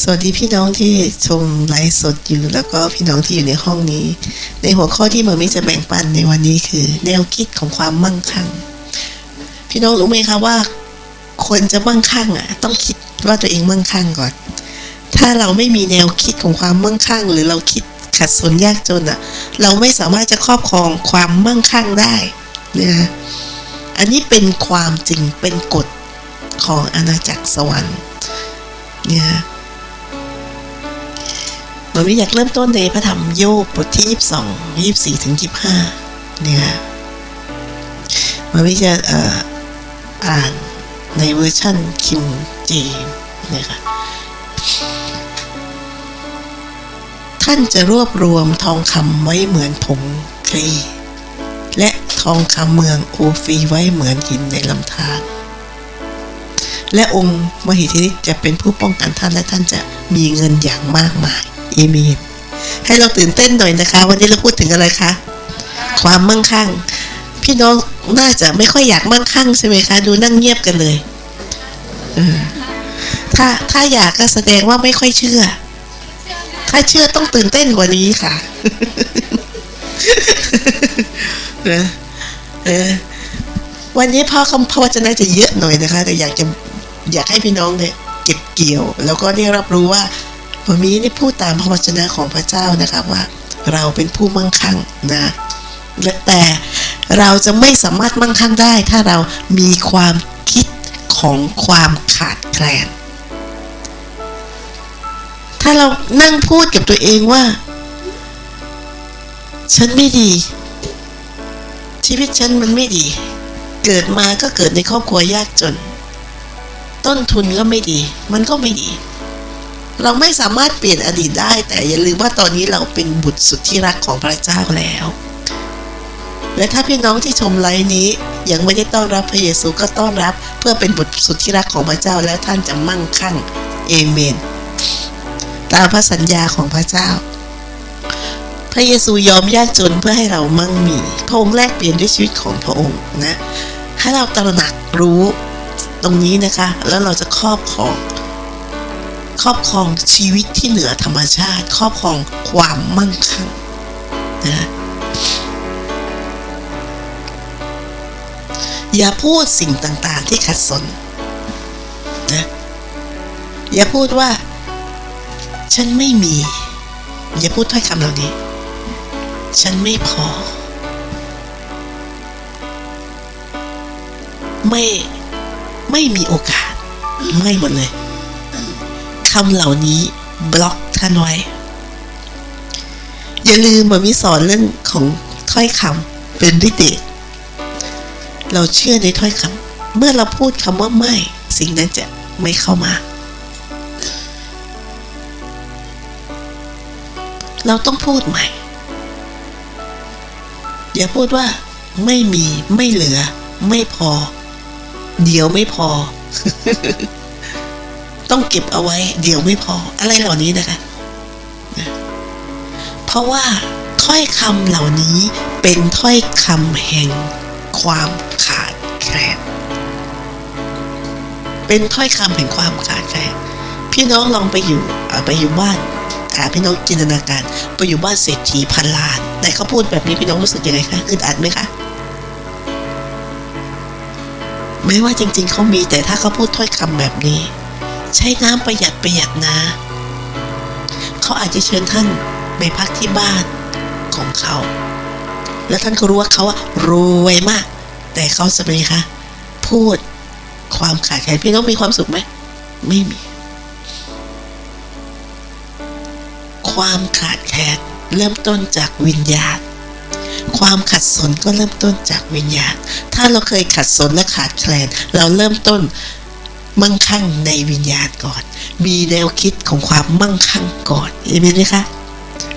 สวัสดีพี่น้องที่ชมไลฟ์สดอยู่แล้วก็พี่น้องที่อยู่ในห้องนี้ ในหัวข้อที่มามิจะแบ่งปันในวันนี้คือ แนวคิดของความมั่งคั่ง พี่น้องรู้ไหมคะว่า คนจะมั่งคั่งอะ ต้องคิดว่าตัวเองมั่งคั่งก่อน ถ้าเราไม่มีแนวคิดของความมั่งคั่ง หรือเราคิดขัดสนยากจนอะ เราไม่สามารถจะครอบครองความมั่งคั่งได้นะอันนี้เป็นความจริงเป็นกฎของอาณาจักรสวรรค์เนี่ย มันไม่อยากเริ่มต้นในพระธรรมโยบบทที่ 22 24ถึง25เนี่ยมันไม่จะอ่ออ่านในเวอร์ชันคิมจีเนี่ยค่ะท่านจะรวบรวมทองคำไว้เหมือนผงคลีและทองคำเมืองโอฟีไว้เหมือนหินในลำธารและองค์มหิทธิฤทธิ์จะเป็นผู้ป้องกันท่านและท่านจะมีเงินอย่างมากมาย อเมนให้เราตื่นเต้นหน่อยนะคะ วันนี้เราพูดถึงอะไรคะ ความมั่งคั่ง พี่น้องน่าจะไม่ค่อยอยากมั่งคั่งใช่ไหมคะ ดูนั่งเงียบกันเลยถ้าถ้าอยากก็แสดงว่าไม่ค่อยเชื่อ ถ้าเชื่อต้องตื่นเต้นกว่านี้ค่ะเออเออวันนี้พ่อคำพระวจนะจะเยอะหน่อยนะคะ แต่อยากจะอยากให้พี่น้องเนี่ยเก็บเกี่ยว แล้วก็ได้รับรู้ว่า วันนี้ได้พูดตามพระวจนะของพระเจ้านะคะว่า เราเป็นผู้มั่งคั่งนะและแต่เราจะไม่สามารถมั่งคั่งได้ ถ้าเรามีความคิดของความขาดแคลน ถ้าเรานั่งพูดกับตัวเองว่า ฉันไม่ดี ชีวิตฉันมันไม่ดี เกิดมาก็เกิดในครอบครัวยากจน ต้นทุนก็ไม่ดี มันก็ไม่ดี เราไม่สามารถเปลี่ยนอดีตได้ แต่อย่าลืมว่าตอนนี้เราเป็นบุตรสุดที่รักของพระเจ้าแล้ว และถ้าพี่น้องที่ชมไลฟ์นี้ ยังไม่ได้ต้อนรับพระเยซูก็ต้อนรับ เพื่อเป็นบุตรสุดที่รักของพระเจ้าแล้วท่านจะมั่งคั่งเอเมน ตามพระสัญญาของพระเจ้า พระเยซูยอมยากจนเพื่อให้เรามั่งมี พระองค์แลกเปลี่ยนด้วยชีวิตของพระองค์นะให้เราตระหนักรู้ตรงนี้นะคะ แล้วเราจะครอบครอง ครอบครองชีวิตที่เหนือธรรมชาติ ครอบครองความมั่งคั่งนะอย่าพูดสิ่งต่างๆที่ขัดสนนะอย่าพูดว่า ฉันไม่มี อย่าพูดถ้อยคำเหล่านี้ ฉันไม่พอ ไม่ไม่มีโอกาส ไม่หมดเลย คำเหล่านี้บล็อกท่านไว้ อย่าลืมมามีสอนเรื่องของถ้อยคำเป็นฤทธิ์เดชเราเชื่อในถ้อยคำเมื่อเราพูดคำว่าไม่ สิ่งนั้นจะไม่เข้ามา เราต้องพูดใหม่ อย่าพูดว่า ไม่มีไม่เหลือ ไม่พอ เดี๋ยวไม่พอ ต้องเก็บเอาไว้ เดี๋ยวไม่พอ อะไรเหล่านี้นะคะนะเพราะว่าถ้อยคำเหล่านี้เป็นถ้อยคำแห่งความขาดแคลนเป็นถ้อยคำแห่งความขาดแคลนพี่น้องลองไปอยู่ไปอยู่บ้านอ่าพี่น้องจินตนาการไปอยู่บ้านเศรษฐีพันล้านแต่เขาพูดแบบนี้พี่น้องรู้สึกยังไงคะอึดอัดไหมคะไม่ว่าจริง ๆเขามีแต่ถ้าเขาพูดถ้อยคำแบบนี้ ใช้น้ำประหยัดประหยัดนะ เขาอาจจะเชิญท่านไปพักที่บ้านของเขา แล้วท่านก็รู้ว่าเขาอะรวยมาก แต่เขาจะเป็นคะพูดความขาดแคลนพี่น้องมีความสุขไหมไม่มี ความขาดแคลนเริ่มต้นจากวิญญาณ ความขัดสนก็เริ่มต้นจากวิญญาณ ถ้าเราเคยขัดสนและขาดแคลน เราเริ่มต้น มั่งคั่งในวิญญาณก่อน มีแนวคิดของความมั่งคั่งก่อนเอเมนไหมคะ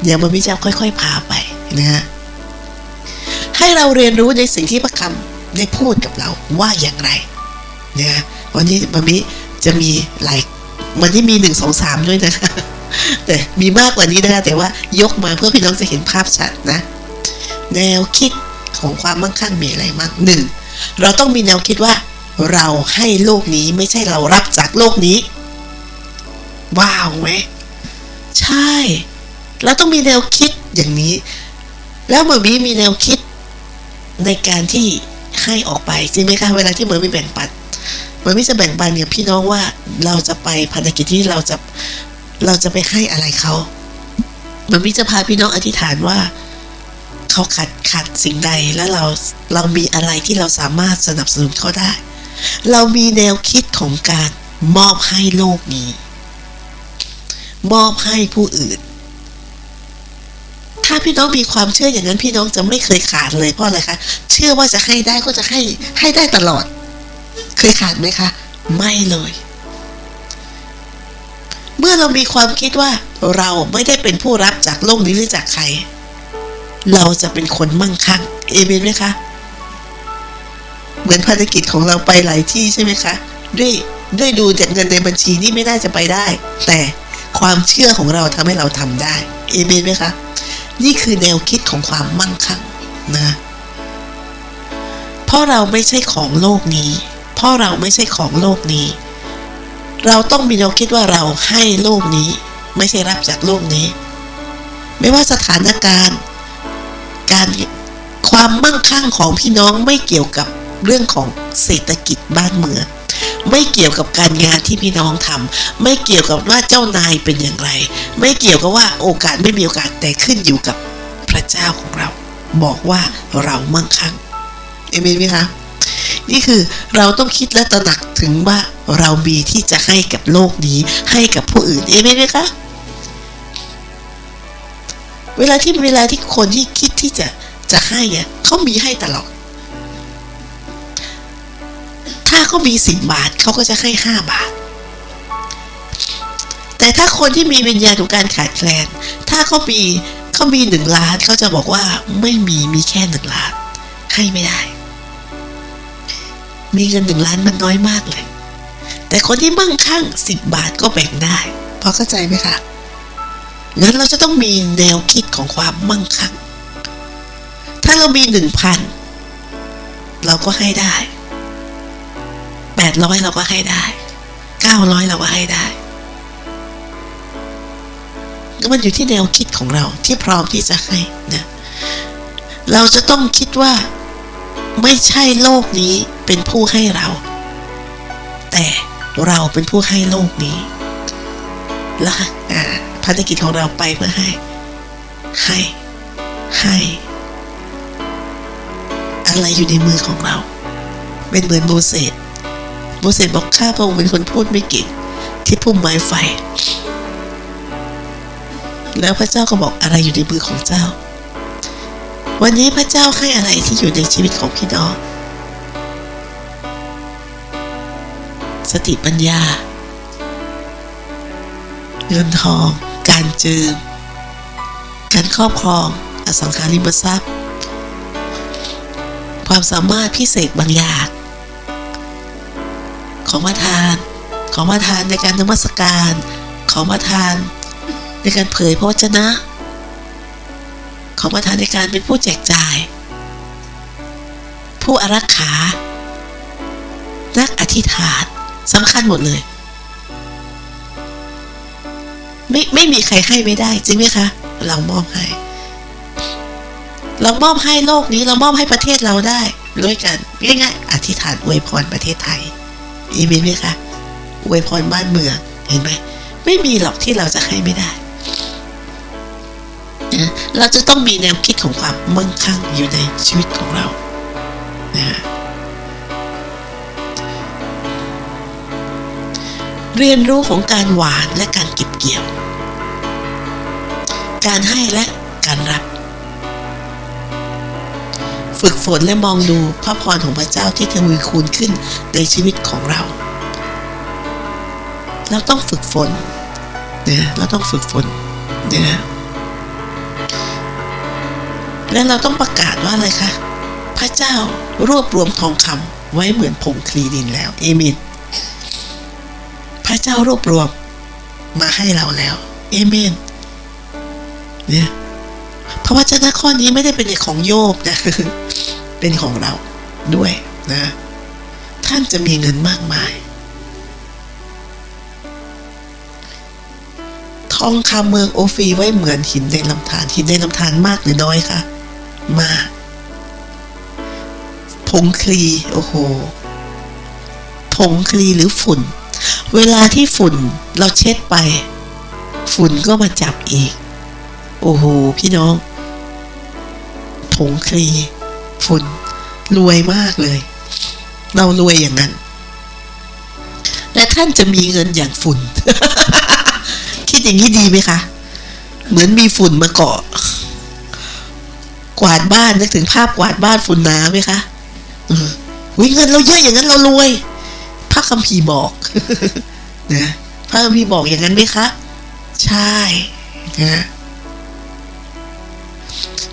เดี๋ยวมันพิจารค่อย ๆ พาไปนะฮะให้เราเรียนรู้ในสิ่งที่พระคำได้พูดกับเราว่าอย่างไรนะวันนี้มันมีจะมีหลายวันนี้มีหนึ่งสองสามด้วยนะคะแต่มีมากกว่านี้นะคะแต่ว่ายกมาเพื่อพี่น้องจะเห็นภาพชัดนะ แนวคิดของความมั่งคั่งมีอะไรบ้างหนึ่งเราต้องมีแนวคิดว่า เราให้โลกนี้ไม่ใช่เรารับจากโลกนี้ ว้าวไหมใช่แล้วต้องมีแนวคิดอย่างนี้ แล้วเหมือนมีมีแนวคิดในการที่ให้ออกไปจริงไหมคะเวลาที่เหมือนมีแบ่งปันเหมือนมีจะแบ่งปันกับพี่น้องว่าเราจะไปภารกิจที่เราจะเราจะไปให้อะไรเขาเหมือนมีจะพาพี่น้องอธิษฐานว่าเขาขัดขัดสิ่งใดแล้วเราเรามีอะไรที่เราสามารถสนับสนุนเขาได้ เรามีแนวคิดของการมอบให้โลกนี้ มอบให้ผู้อื่น ถ้าพี่น้องมีความเชื่ออย่างนั้นพี่น้องจะไม่เคยขาดเลยเพราะอะไรคะเชื่อว่าจะให้ได้ก็จะให้ให้ได้ตลอด เคยขาดไหมคะ ไม่เลย เมื่อเรามีความคิดว่าเราไม่ได้เป็นผู้รับจากโลกนี้หรือจากใคร เราจะเป็นคนมั่งคั่ง เอเมนไหมคะ เหมือนภารกิจของเราไปหลายที่ใช่ไหมคะ ด้วยด้วยดูจากเงินในบัญชีนี่ไม่น่าจะไปได้ แต่ความเชื่อของเราทำให้เราทำได้เอเมนไหมคะ นี่คือแนวคิดของความมั่งคั่งนะเพราะเราไม่ใช่ของโลกนี้ เพราะเราไม่ใช่ของโลกนี้ เราต้องมีแนวคิดว่าเราให้โลกนี้ ไม่ใช่รับจากโลกนี้ ไม่ว่าสถานการณ์ การความมั่งคั่งของพี่น้องไม่เกี่ยวกับ เรื่องของเศรษฐกิจบ้านเมืองไม่เกี่ยวกับการงานที่พี่น้องทำไม่เกี่ยวกับว่าเจ้านายเป็นอย่างไร ไม่เกี่ยวกับว่าโอกาสไม่มีโอกาสแต่ขึ้นอยู่กับพระเจ้าของเรา บอกว่าเรามั่งคั่งเอเมนไหมคะนี่คือเราต้องคิดและตระหนักถึงว่าเรามีที่จะให้กับโลกนี้ให้กับผู้อื่นเอเมนไหมคะเวลาที่เวลาที่คนที่คิดที่จะจะให้เขามีให้ตลอดาเขามีสิบบาทเขาก็จะให้ห้าบาท แต่ถ้าคนที่มีวิญญาณของการขาดแคลน ถ้าเขามีเขามีหนึ่งล้านเขาจะบอกว่าไม่มีมีแค่หนึ่งล้าน ให้ไม่ได้ มีเงินหนึ่งล้านมันน้อยมากเลย แต่คนที่มั่งคั่งสิบบาทก็แบ่งได้พอเข้าใจไหมคะงั้นเราจะต้องมีแนวคิดของความมั่งคั่ง ถ้าเรามีหนึ่งพันเราก็ให้ได้ แปดร้อยเราก็ให้ได้เก้าร้อยเราก็ให้ได้ก็มันอยู่ที่แนวคิดของเราที่พร้อมที่จะให้นะเราจะต้องคิดว่าไม่ใช่โลกนี้เป็นผู้ให้เรา แต่เราเป็นผู้ให้โลกนี้แล้วอ่าภารกิจของเราไปเพื่อให้ ให้ ให้ อะไรอยู่ในมือของเรา เป็นเหมือนโมเสส โมเสสบอกข้าพระองค์เป็นคนพูดไม่เก่งที่พุ่มไม้ไฟ แล้วพระเจ้าก็บอกอะไรอยู่ในมือของเจ้า วันนี้พระเจ้าให้อะไรที่อยู่ในชีวิตของพี่น้อง สติปัญญา เงินทอง การเจิม การครอบครอง อสังหาริมทรัพย์ ความสามารถพิเศษบางอย่าง ของประทาน ของประทานในการนมัสการ ของประทาน ในการเผยพระวจนะ ของประทานในการเป็นผู้แจกจ่าย ผู้อารักขา นักอธิษฐานสำคัญหมดเลย ไม่ไม่มีใครให้ไม่ได้จริงไหมคะ เรามอบให้ เรามอบให้โลกนี้เรามอบให้ประเทศเราได้ด้วยกันง่ายๆอธิษฐานอวยพรประเทศไทย อีเมนไหมคะอวยพรบ้านเมืองเห็นไหมไม่มีหรอกที่เราจะให้ไม่ได้นะเราจะต้องมีแนวคิดของความมั่งคั่งอยู่ในชีวิตของเรานะเรียนรู้ของการหวานและการเก็บเกี่ยว การให้และการรับ ฝึกฝนและมองดูพระพรของพระเจ้าที่ทวีคูณขึ้นในชีวิตของเรา เราต้องฝึกฝนนะเราต้องฝึกฝนนะและเราต้องประกาศว่าอะไรคะพระเจ้ารวบรวมทองคำไว้เหมือนผงคลีดินแล้วเอเมนพระเจ้ารวบรวมมาให้เราแล้วเอเมนเนี่ยเพราะว่าเจ้าข้อนี้ไม่ได้เป็นของโยบนะ เป็นของเราด้วยนะ ท่านจะมีเงินมากมาย ทองคำเมืองโอฟีไว้เหมือนหินในลำธารหินในลำธารมากหรือน้อยคะมากผงคลีโอ้โหผงคลีหรือฝุ่น เวลาที่ฝุ่นเราเช็ดไป ฝุ่นก็มาจับอีก โอ้โห พี่น้องผงคลี ฝุ่น รวยมากเลย เรารวยอย่างนั้น และท่านจะมีเงินอย่างฝุ่น คิดอย่างนี้ดีไหมคะ เหมือนมีฝุ่นมาเกาะ กวาดบ้านนึกถึงภาพกวาดบ้านฝุ่นหนาไหมคะเออวิเงินเราเยอะอย่างนั้นเรารวย พระคัมภีร์บอกนะพระคัมภีร์บอกอย่างนั้นไหมคะ ใช่นะ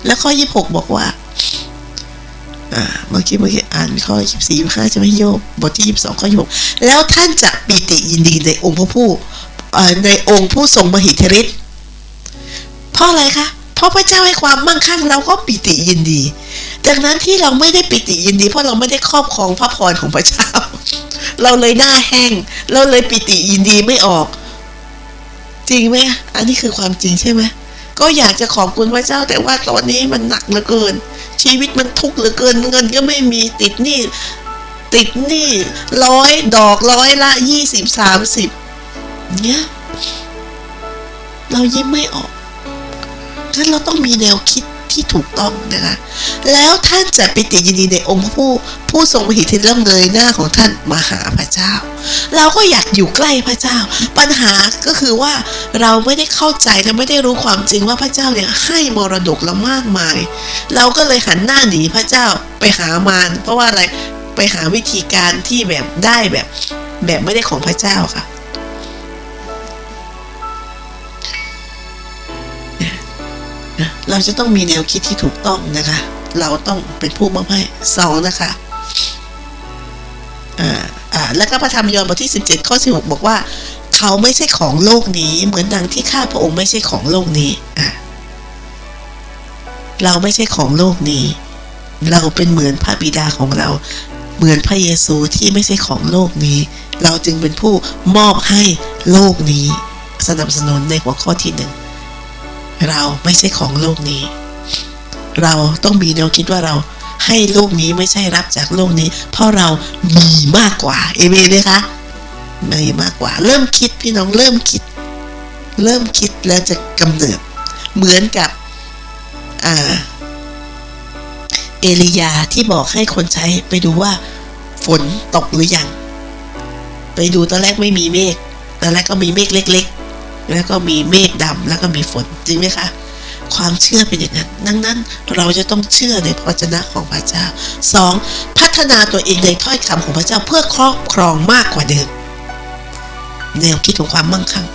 แล้วข้อยี่หกบอกว่า อ่าเมื่อกี้เมื่อกี้อ่านข้อยี่สี่ยี่ห้าจะไม่โยบบทที่ยี่สองข้อยี่หกแล้วท่านจะปิติยินดีในองค์พระผู้ในองค์ผู้ทรงมหิทธิฤทธิ์เพราะอะไรคะเพราะพระเจ้าให้ความมั่งคั่งเราก็ปิติยินดี ดังนั้นที่เราไม่ได้ปิติยินดี เพราะเราไม่ได้ครอบครองพระพรของพระเจ้า เราเลยหน้าแห้ง เราเลยปิติยินดีไม่ออก จริงไหมอันนี้คือความจริงใช่ไหมก็อยากจะขอบคุณพระเจ้าแต่ว่าตอนนี้มันหนักเหลือเกิน ชีวิตมันทุกข์เหลือเกินเงินก็ไม่มีติดหนี้ติดหนี้ร้อยดอกร้อยละยี่สิบสามสิบเนี้ยเรายิ้มไม่ออกงั้นเราต้องมีแนวคิด ที่ถูกต้องนะคะ แล้วท่านจะปิติยินดีในองค์ผู้ผู้ทรงหิทธิเริ่มเงยหน้าของท่านมาหาพระเจ้า เราก็อยากอยู่ใกล้พระเจ้า ปัญหาก็คือว่าเราไม่ได้เข้าใจและไม่ได้รู้ความจริงว่าพระเจ้าเนี่ยให้มรดกเรามากมาย เราก็เลยหันหน้าหนีพระเจ้าไปหามารเพราะว่าอะไรไปหาวิธีการที่แบบได้แบบแบบไม่ได้ของพระเจ้าค่ะ เราจะต้องมีแนวคิดที่ถูกต้องนะคะ เราต้องเป็นผู้มอบให้สองนะคะอ่าอ่าแล้วก็พระธรรมยอห์นบทที่ 17 ข้อ 16 บอกว่า เขาไม่ใช่ของโลกนี้ เหมือนดังที่ข้าพระองค์ไม่ใช่ของโลกนี้อ่าเราไม่ใช่ของโลกนี้ เราเป็นเหมือนพระบิดาของเรา เหมือนพระเยซูที่ไม่ใช่ของโลกนี้ เราจึงเป็นผู้มอบให้โลกนี้ สนับสนุนในหัวข้อที่หนึ่ง เราไม่ใช่ของโลกนี้ เราต้องมีแนวคิดว่าเราให้โลกนี้ไม่ใช่รับจากโลกนี้ เพราะเรามีมากกว่า เอเมนเลยคะมีมากกว่า เริ่มคิดพี่น้องเริ่มคิด เริ่มคิดแล้วจะกำเนิด เหมือนกับอ่าเอลียาที่บอกให้คนใช้ไปดูว่าฝนตกหรือยัง ไปดูตอนแรกไม่มีเมฆตอนแรกก็มีเมฆเล็ก แล้วก็มีเมฆดำแล้วก็มีฝนจริงไหมคะความเชื่อเป็นอย่างนั้น ดังนั้นเราจะต้องเชื่อในพระวจนะของพระเจ้าสองพัฒนาตัวเองในถ้อยคำของพระเจ้าเพื่อครอบครองมากกว่าเดิม แนวคิดของความมั่งคั่ง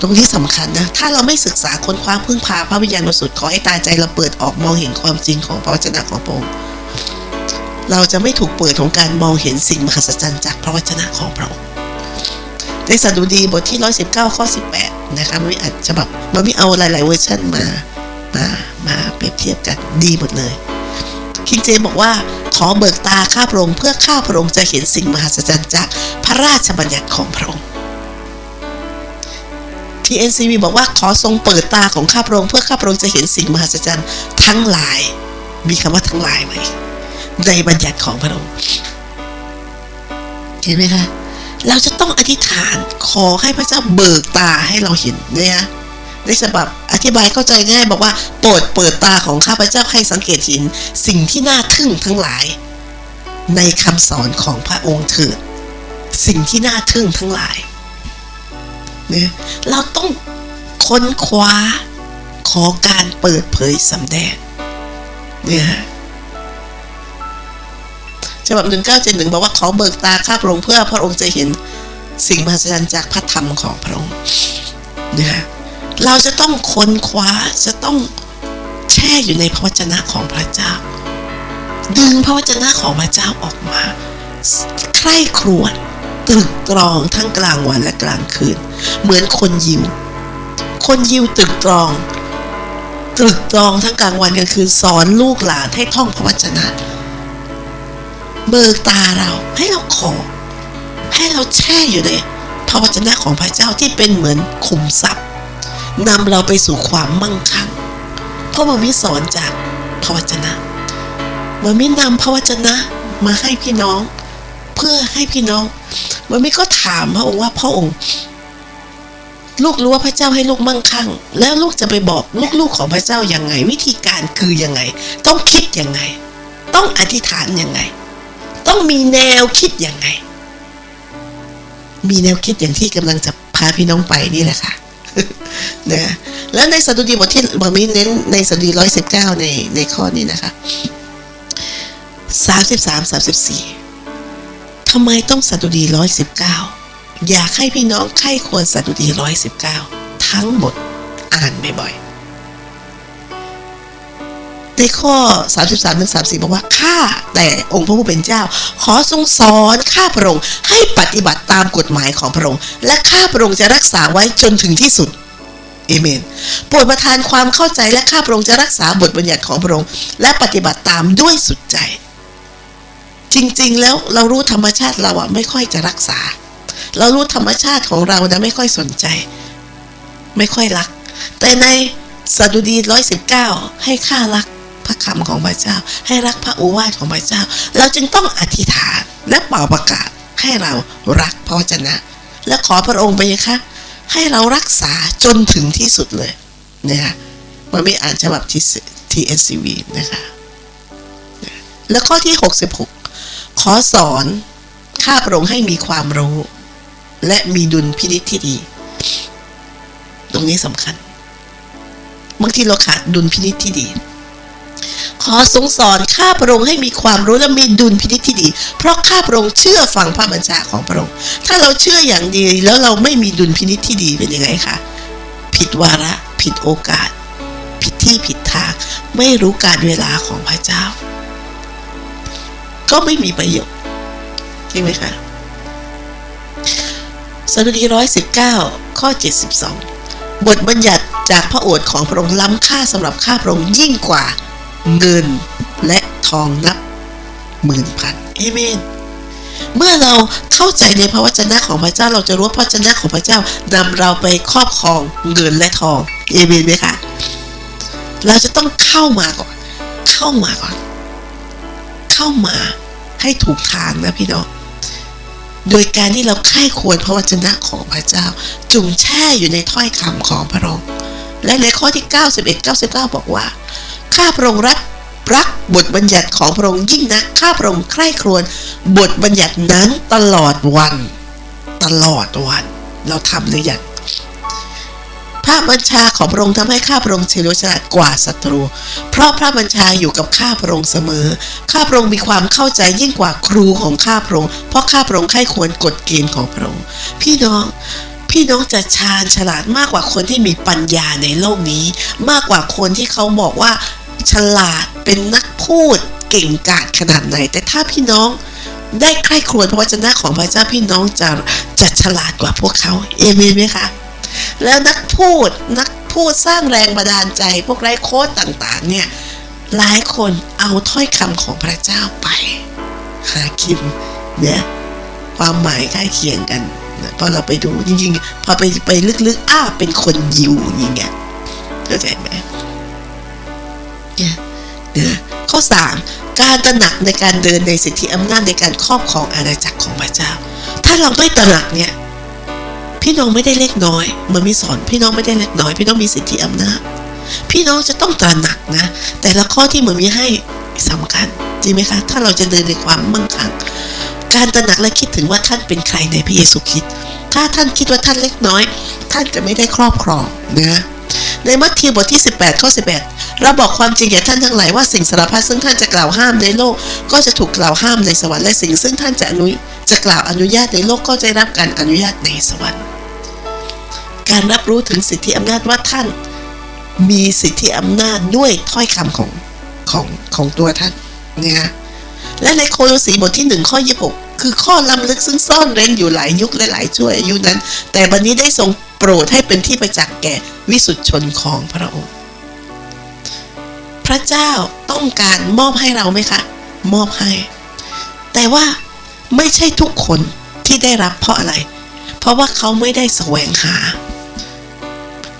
ตรงที่สำคัญนะ ถ้าเราไม่ศึกษาค้นคว้าพึ่งพาพระวิญญาณบริสุทธิ์ขอให้ตาใจเราเปิดออกมองเห็นความจริงของพระวจนะของพระองค์ เราจะไม่ถูกเปิดของการมองเห็นสิ่งมหัศจรรย์จากพระวจนะของพระองค์ ในสดุดีบทที่ 119 ข้อ 18 นะคะมันมีอาจจะแบบมันมีเอาหลาย ๆ เวอร์ชันมามามาเปรียบเทียบกันดีหมดเลย คิงเจมบอกว่าขอเบิกตาข้าพระองค์เพื่อข้าพระองค์จะเห็นสิ่งมหัศจรรย์จากพระราชบัญญัติของพระองค์ TNCV บอกว่าขอทรงเปิดตาของข้าพระองค์เพื่อข้าพระองค์จะเห็นสิ่งมหัศจรรย์ทั้งหลาย มีคำว่าทั้งหลายไหมในบัญญัติของพระองค์เห็นไหมคะ เราจะต้องอธิษฐานขอให้พระเจ้าเบิกตาให้เราเห็นเนี่ยในฉบับอธิบายเข้าใจง่ายบอกว่าโปรดเปิดตาของข้าพเจ้าให้สังเกตเห็นสิ่งที่น่าทึ่งทั้งหลาย ในคำสอนของพระองค์เถิดสิ่งที่น่าทึ่งทั้งหลายเนี่ยเราต้องค้นคว้าขอการเปิดเผยสำแดงเนี่ย ฉบับหนึ่งเก้าเจ็ดหนึ่งบอกว่าขอเบิกตาข้าพระองค์เพื่อพระองค์จะเห็นสิ่งมหัศจรรย์จากพระธรรมของพระองค์เนี่ยเราจะต้องค้นคว้าจะต้องแช่อยู่ในพระวจนะของพระเจ้า ดึงพระวจนะของพระเจ้าออกมาใคร่ครวญตรึกตรองทั้งกลางวันและกลางคืน เหมือนคนยิว คนยิวตรึกตรอง ตรึกตรองทั้งกลางวันกลางคืนสอนลูกหลานให้ท่องพระวจนะ เบิกตาเราให้เราขอ ให้เราแช่อยู่ในพระวจนะของพระเจ้าที่เป็นเหมือนขุมทรัพย์นำเราไปสู่ความมั่งคั่งเพราะมันมีสอนจากพระวจนะมันมีนำพระวจนะมาให้พี่น้อง เพื่อให้พี่น้อง มันมีก็ถามพระองค์ว่าพระองค์ลูกรู้ว่าพระเจ้าให้ลูกมั่งคั่ง แล้วลูกจะไปบอกลูกๆของพระเจ้ายังไง วิธีการคือยังไง ต้องคิดยังไง ต้องอธิษฐานยังไง ต้องมีแนวคิดยังไง มีแนวคิดอย่างที่กำลังจะพาพี่น้องไปนี่แหละค่ะนะแล้วในสดุดีบทที่บอมีเน้นในสดุดีร้อยสิบเก้าในในข้อนี้นะคะสามสิบสามสามสิบสี่ทำไมต้องสดุดีร้อยสิบเก้าอยากให้พี่น้องไข้ควรสดุดีร้อยสิบเก้าทั้งหมดอ่านบ่อยๆ ในข้อ 33ถึง34บอกว่าข้าแต่องค์พระผู้เป็นเจ้า ขอทรงสอนข้าพระองค์ให้ปฏิบัติตามกฎหมายของพระองค์ และข้าพระองค์จะรักษาไว้จนถึงที่สุดเอเมนโปรดประทานความเข้าใจและข้าพระองค์จะรักษาบทบัญญัติของพระองค์ และปฏิบัติตามด้วยสุดใจ จริงๆ แล้วเรารู้ธรรมชาติเราอะไม่ค่อยจะรักษา เรารู้ธรรมชาติของเรานะไม่ค่อยสนใจ ไม่ค่อยรัก แต่ในสดุดีร้อยสิบเก้าให้ข้ารัก พระคำของพระเจ้า ให้รักพระโอวาทของพระเจ้า เราจึงต้องอธิษฐานและเป่าประกาศให้เรารักพระวจนะ และขอพระองค์ไปนะคะให้เรารักษาจนถึงที่สุดเลยนะคะมันไม่อ่านฉบับที่ TSCV นะคะแล้วข้อที่ 66 ขอสอนข้าพระองค์ให้มีความรู้ และมีดุลพินิจที่ดี ตรงนี้สำคัญบางทีเราขาดดุลพินิจที่ดี ขอทรงสอนข้าพระองค์ให้มีความรู้และมีดุลพินิจที่ดี เพราะข้าพระองค์เชื่อฟังพระบัญชาของพระองค์ ถ้าเราเชื่ออย่างดีแล้วเราไม่มีดุลพินิจที่ดีเป็นยังไงคะ ผิดวาระ ผิดโอกาส ผิดที่ผิดทาง ไม่รู้การเวลาของพระเจ้า ก็ไม่มีประโยชน์จริงไหมคะสดุดีร้อยสิบเก้าข้อเจ็ดสิบสองบทบัญญัติจากพระโอษฐ์ของพระองค์ล้ำค่าสำหรับข้าพระองค์ยิ่งกว่า เงินและทองนับหมื่นพันเอเมนเมื่อเราเข้าใจในพระวจนะของพระเจ้าเราจะรู้ว่าพระวจนะของพระเจ้านำเราไปครอบครองเงินและทองเอเมนไหมคะเราจะต้องเข้ามาก่อน เข้ามาก่อน เข้ามาให้ถูกทางนะพี่น้องโดยการที่เราไข้ควรพระวจนะของพระเจ้า จุ่มแช่อยู่ในถ้อยคำของพระองค์และในข้อที่ 91 99 บอกว่า ข้าพระองค์รับรักบทบัญญัติของพระองค์ยิ่งนักข้าพระองค์ใคร่ครวญบทบัญญัตินั้นตลอดวัน ตลอดวัน เราทำหรือยังพระบัญชาของพระองค์ทำให้ข้าพระองค์เฉลียวฉลาดกว่าศัตรู เพราะพระบัญชาอยู่กับข้าพระองค์เสมอ ข้าพระองค์มีความเข้าใจยิ่งกว่าครูของข้าพระองค์ เพราะข้าพระองค์ใคร่ควรกฎเกณฑ์ของพระองค์ พี่น้อง พี่น้องจะชาญฉลาดมากกว่าคนที่มีปัญญาในโลกนี้ มากกว่าคนที่เขาบอกว่า ฉลาดเป็นนักพูดเก่งกาจขนาดไหน แต่ถ้าพี่น้องได้ใคร่ครวญพระวจนะของพระเจ้าพี่น้องจะจะฉลาดกว่าพวกเขาเอเมนไหมคะแล้วนักพูดนักพูดสร้างแรงบันดาลใจ พวกไร้โค้ดต่างๆ เนี่ยหลายคนเอาถ้อยคำของพระเจ้าไปหากินเนี่ยความหมายใกล้เคียงกันพอเราไปดูจริงๆพอไปไปลึกๆอ้าเป็นคนยิวอย่างเงี้ยเข้าใจไหม ข้อสามการตระหนักในการเดินในสิทธิอำนาจในการครอบครองอาณาจักรของพระเจ้า ถ้าเราไม่ตระหนักเนี่ยพี่น้องไม่ได้เล็กน้อยมันมีสอนพี่น้องไม่ได้เล็กน้อย พี่น้องมีสิทธิอำนาจ พี่น้องจะต้องตระหนักนะ แต่ละข้อที่เหมือนมีให้สำคัญจริงไหมคะ ถ้าเราจะเดินในความมั่งคั่งการตระหนักและคิดถึงว่าท่านเป็นใครในพระเยซูคริสต์ถ้าท่านคิดว่าท่านเล็กน้อย ท่านจะไม่ได้ครอบครองนะ ในมัทธิวบทที่ 18ข้อ11 เราบอกความจริงแก่ท่านทั้งหลายว่าสิ่งสารพัดซึ่งท่านจะกล่าวห้ามในโลก ก็จะถูกกล่าวห้ามในสวรรค์และสิ่งซึ่งท่านจะอนุจะกล่าวอนุญาตในโลกก็จะรับการอนุญาตในสวรรค์ การรับรู้ถึงสิทธิอำนาจว่าท่านมีสิทธิอำนาจด้วยถ้อยคำของของของตัวท่านเนี่ยและในโคโลสีบทที่หนึ่งข้อยี่หกคือข้อล้ำลึกซึ่งซ่อนเร้นอยู่หลายยุคและหลายช่วอายุนั้น แต่บันนี้ได้ทรง โปรดให้เป็นที่ประจักษ์แก่วิสุทธิชนของพระองค์ พระเจ้าต้องการมอบให้เราไหมคะ มอบให้ แต่ว่าไม่ใช่ทุกคนที่ได้รับเพราะอะไร เพราะว่าเขาไม่ได้แสวงหา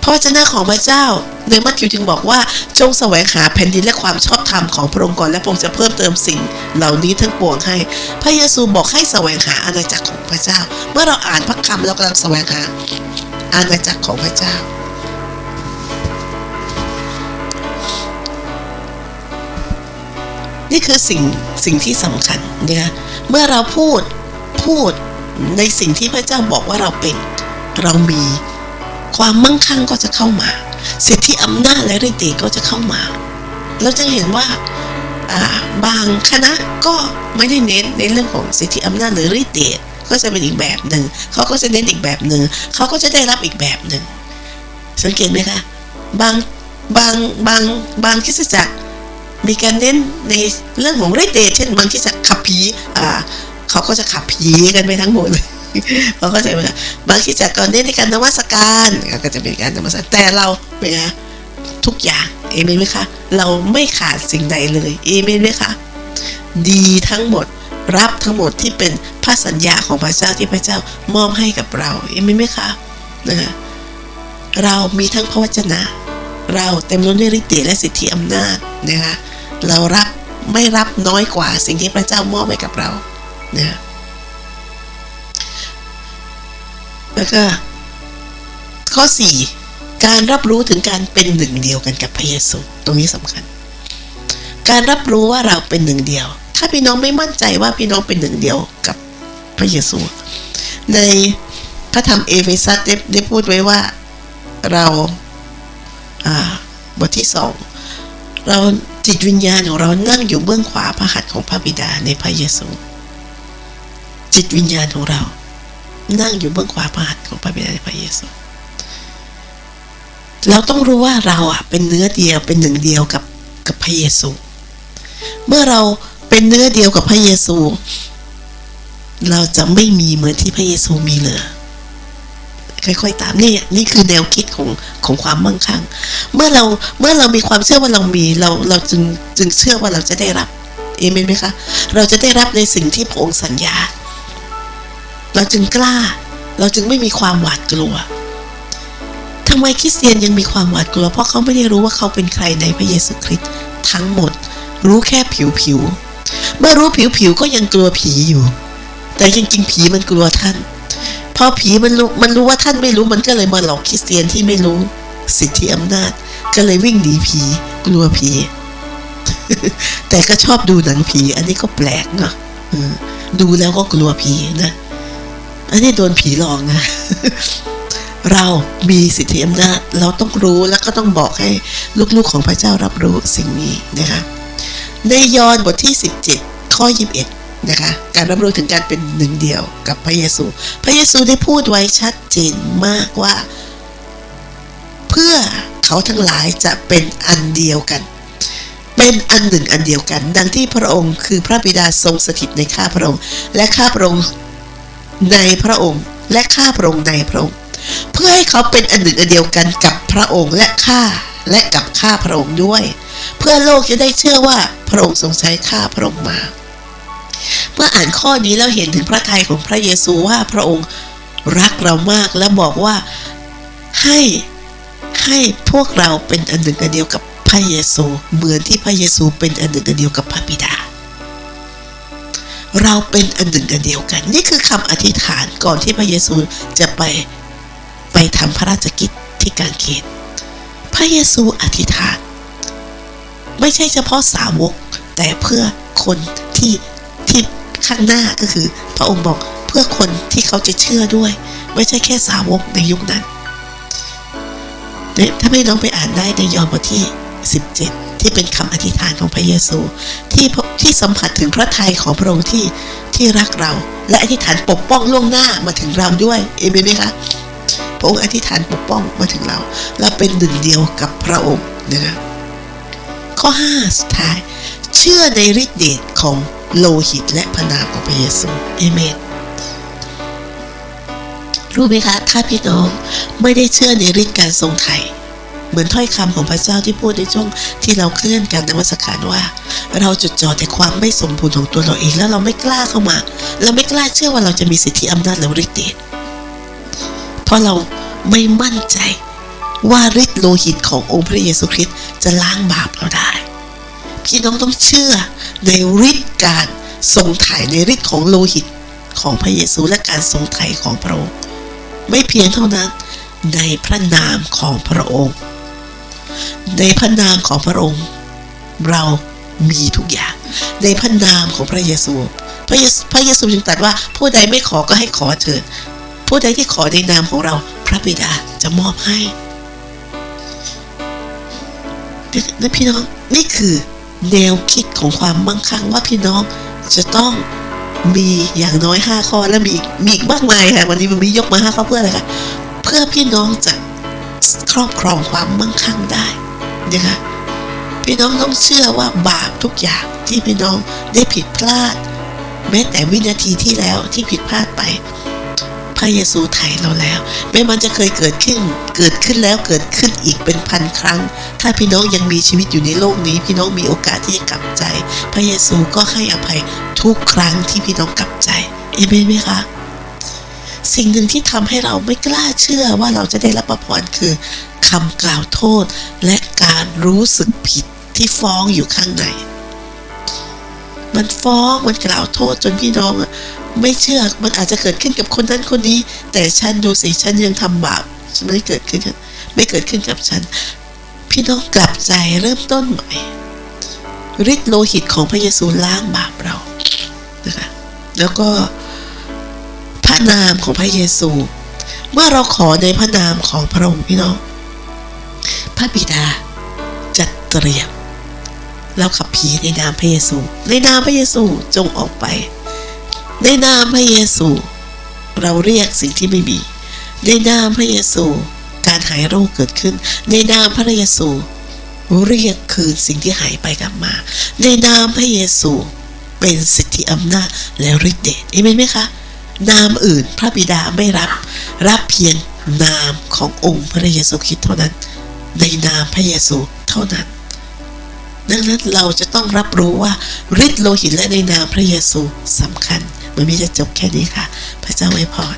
พระวจนะของพระเจ้าในมัทธิวจึงบอกว่าจงแสวงหาแผ่นดินและความชอบธรรมของพระองค์ก่อนและพระองค์จะเพิ่มเติมสิ่งเหล่านี้ทั้งปวงให้ พระเยซูบอกให้แสวงหาอาณาจักรของพระเจ้า เมื่อเราอ่านพระคำเรากำลังแสวงหา อาณาจักรของพระเจ้า นี่คือสิ่งสิ่งที่สำคัญนะคะเมื่อเราพูดพูดในสิ่งที่พระเจ้าบอกว่าเราเป็นเรามีความมั่งคั่งก็จะเข้ามา สิทธิอำนาจและฤทธิ์เดชก็จะเข้ามา เราจะเห็นว่าอ่าบางคณะก็ไม่ได้เน้นในเรื่องของสิทธิอำนาจหรือฤทธิ์เดช ก็จะเป็นอีกแบบหนึ่งเขาก็จะเน้นอีกแบบหนึ่งเขาก็จะได้รับอีกแบบหนึ่งสังเกตไหมคะบางบางบางบางคิสจักรมีการเน้นในเรื่องของฤทธิ์เดชเช่นบางที่จะขับผีอ่าเขาก็จะขับผีกันไปทั้งหมดเลยเขาก็จะเป็นบางที่จะก็เน้นในการนมัสการก็จะเป็นการนมัสการแต่เราเป็นไงทุกอย่างเอเมนไหมคะเราไม่ขาดสิ่งใดเลยเอเมนไหมคะดีทั้งหมด รับทั้งหมดที่เป็นพระสัญญาของพระเจ้าที่พระเจ้ามอบให้กับเราเอเมนไหมคะนะเรามีทั้งพระวจนะ เราเต็มล้นด้วยฤทธิ์และสิทธิอำนาจนะคะเรารับไม่รับน้อยกว่าสิ่งที่พระเจ้ามอบให้กับเรานะแล้วก็ข้อ 4 การรับรู้ถึงการเป็นหนึ่งเดียวกันกับพระเยซูตรงนี้สำคัญ การรับรู้ว่าเราเป็นหนึ่งเดียวาพี่น้องไม่มั่นใจว่าพี่น้องเป็นหนึ่งเดียวกับพระเยซู ในพระธรรมเอเฟซัสได้พูดไว้ว่าเราอ่าบทที่สองเราจิตวิญญาณของเรานั่งอยู่เบื้องขวาพระหัตถ์ของพระบิดาในพระเยซู จิตวิญญาณของเรา นั่งอยู่เบื้องขวาพระหัตถ์ของพระบิดาในพระเยซู เราต้องรู้ว่าเราอะเป็นเนื้อเดียวเป็นหนึ่งเดียวกับกับพระเยซู เมื่อเรา เป็นเนื้อเดียวกับพระเยซู เราจะไม่มีเหมือนที่พระเยซูมีเลยค่อยๆตามนี่นี่คือแนวคิดของของความมั่งคั่ง เมื่อเราเมื่อเรามีความเชื่อว่าเรามีเราเราจึงจึงเชื่อว่าเราจะได้รับเอเมนไหมคะเราจะได้รับในสิ่งที่พระองค์สัญญา เราจึงกล้า เราจึงไม่มีความหวาดกลัวทำไมคริสเตียนยังมีความหวาดกลัว เพราะเขาไม่ได้รู้ว่าเขาเป็นใครในพระเยซูคริสต์ทั้งหมด รู้แค่ผิวผิวๆ มื่อรู้ผิวผิวๆก็ยังกลัวผีอยู่ แต่จริงๆ ผีมันกลัวท่านพอผีมันรู้มันรู้ว่าท่านไม่รู้มันก็เลยมาหลอกคริสเตียนที่ไม่รู้สิทธิอำนาจ ก็เลยวิ่งหนีผี กลัวผี แต่ก็ชอบดูหนังผี อันนี้ก็แปลกเนาะดูแล้วก็กลัวผีนะอันนี้โดนผีหลอกนะเรามีสิทธิอำนาจ เราต้องรู้แล้วก็ต้องบอกให้ลูกๆของพระเจ้ารับรู้สิ่งนี้นะคะ ในยอห์นบทที่ 17 ข้อ 21 นะคะ การรับรู้ถึงการเป็นหนึ่งเดียวกับพระเยซู พระเยซูได้พูดไว้ชัดเจนมากว่า เพื่อเขาทั้งหลายจะเป็นอันเดียวกัน เป็นอันหนึ่งอันเดียวกัน ดังที่พระองค์คือพระบิดาทรงสถิตในข้าพระองค์ และข้าพระองค์ในพระองค์ และข้าพระองค์ในพระองค์ เพื่อให้เขาเป็นอันหนึ่งอันเดียวกันกับพระองค์และข้าและกับข้าพระองค์ด้วย เพื่อโลกจะได้เชื่อว่าพระองค์ทรงใช้ข้าพระองค์มา เมื่ออ่านข้อนี้แล้วเห็นถึงพระทัยของพระเยซูว่าพระองค์รักเรามากและบอกว่าให้ให้พวกเราเป็นอันหนึ่งอันเดียวกับพระเยซูเหมือนที่พระเยซูเป็นอันหนึ่งอันเดียวกับพระบิดา เราเป็นอันหนึ่งอันเดียวกัน นี่คือคำอธิษฐานก่อนที่พระเยซูจะไปไปทำพระราชกิจที่กางเขนพระเยซูอธิษฐาน ไม่ใช่เฉพาะสาวก แต่เพื่อคนที่ ข้างหน้าก็คือ พระองค์บอกเพื่อคนที่เขาจะเชื่อด้วย ไม่ใช่แค่สาวกในยุคนั้นเนี่ยถ้าไม่น้องไปอ่านได้ในยอห์นบทที่ 17 ที่เป็นคำอธิษฐานของพระเยซู ที่พที่สัมผัสถึงพระทัยของพระองค์ที่ที่รักเรา และอธิษฐานปกป้องล่วงหน้ามาถึงเราด้วยเอเมนไหมคะพระองค์อธิษฐานปกป้องมาถึงเรา เราเป็นหนึ่งเดียวกับพระองค์นะคะข้อ 5 สุดท้าย เชื่อในฤทธิ์เดชของ โลหิตและพระนามของพระเยซูเอเมนรู้ไหมคะถ้าพี่น้องไม่ได้เชื่อในฤทธิ์การทรงไถ่เหมือนถ้อยคำของพระเจ้าที่พูดในช่วงที่เราเคลื่อนการนมัสการว่า เราจดจ่อแต่ความไม่สมบูรณ์ของตัวเราเองแล้วเราไม่กล้าเข้ามา เราไม่กล้าเชื่อว่าเราจะมีสิทธิอำนาจและฤทธิ์เดชเพราะเราไม่มั่นใจว่าฤทธิ์โลหิตขององค์พระเยซูคริสต์จะล้างบาปเราได้พี่น้องต้องเชื่อ ในฤทธิ์การทรงไถ่ในฤทธิ์ของโลหิตของพระเยซูและการทรงไถ่ของพระองค์ ไม่เพียงเท่านั้นในพระนามของพระองค์ ในพระนามของพระองค์ เรามีทุกอย่าง ในพระนามของพระเยซู พระเยซูพระเยซูจึงตรัสว่าผู้ใดไม่ขอก็ให้ขอเถิดผู้ใดที่ขอในนามของเรา พระบิดาจะมอบให้นะพี่น้องนี่คือ แนวคิดของความมั่งคั่งว่าพี่น้องจะต้องมีอย่างน้อยห้าข้อและมีอีกมีอีกมากมายค่ะวันนี้มันมียกมาห้าข้อเพื่ออะไรคะเพื่อพี่น้องจะครอบครองความมั่งคั่งได้นะคะพี่น้องต้องเชื่อว่าบาปทุกอย่างที่พี่น้องได้ผิดพลาด แม้แต่วินาทีที่แล้วที่ผิดพลาดไป ระเยซูไถ่เราแล้ว แม้มันจะเคยเกิดขึ้น เกิดขึ้นแล้วเกิดขึ้นอีกเป็นพันครั้ง ถ้าพี่น้องยังมีชีวิตอยู่ในโลกนี้ พี่น้องมีโอกาสที่จะกลับใจ พระเยซูก็ให้อภัยทุกครั้งที่พี่น้องกลับใจเอเมนไหมคะสิ่งหนึ่งที่ทำให้เราไม่กล้าเชื่อว่าเราจะได้รับพระพรคือคำกล่าวโทษและการรู้สึกผิดที่ฟ้องอยู่ข้างใน มันฟ้องมันกล่าวโทษจนพี่น้องอะ ไม่เชื่อมันอาจจะเกิดขึ้นกับคนนั้นคนนี้ แต่ฉันดูสิฉันยังทำบาปฉันไม่เกิดขึ้นไม่เกิดขึ้นกับฉัน พี่น้องกลับใจเริ่มต้นใหม่ฤทธิ์โลหิตของพระเยซูล้างบาปเรานะคะแล้วก็พระนามของพระเยซู เมื่อเราขอในพระนามของพระองค์พี่น้อง พระบิดาจัดเตรียมเราขับผีในนามพระเยซู ในนามพระเยซูจงออกไป ในนามพระเยซู เราเรียกสิ่งที่ไม่มี ในนามพระเยซู การหายโรคเกิดขึ้น ในนามพระเยซู เรียกคืนสิ่งที่หายไปกลับมา ในนามพระเยซู เป็นสิทธิอำนาจและฤทธิ์เดชเอเมนไหมคะ นามอื่นพระบิดาไม่รับ รับเพียงนามขององค์พระเยซูคริสต์เท่านั้น ในนามพระเยซูเท่านั้นดังนั้นเราจะต้องรับรู้ว่าฤทธิ์โลหิตและในนามพระเยซูสำคัญ มันไม่จะจบแค่นี้ค่ะ พระเจ้าไว้พร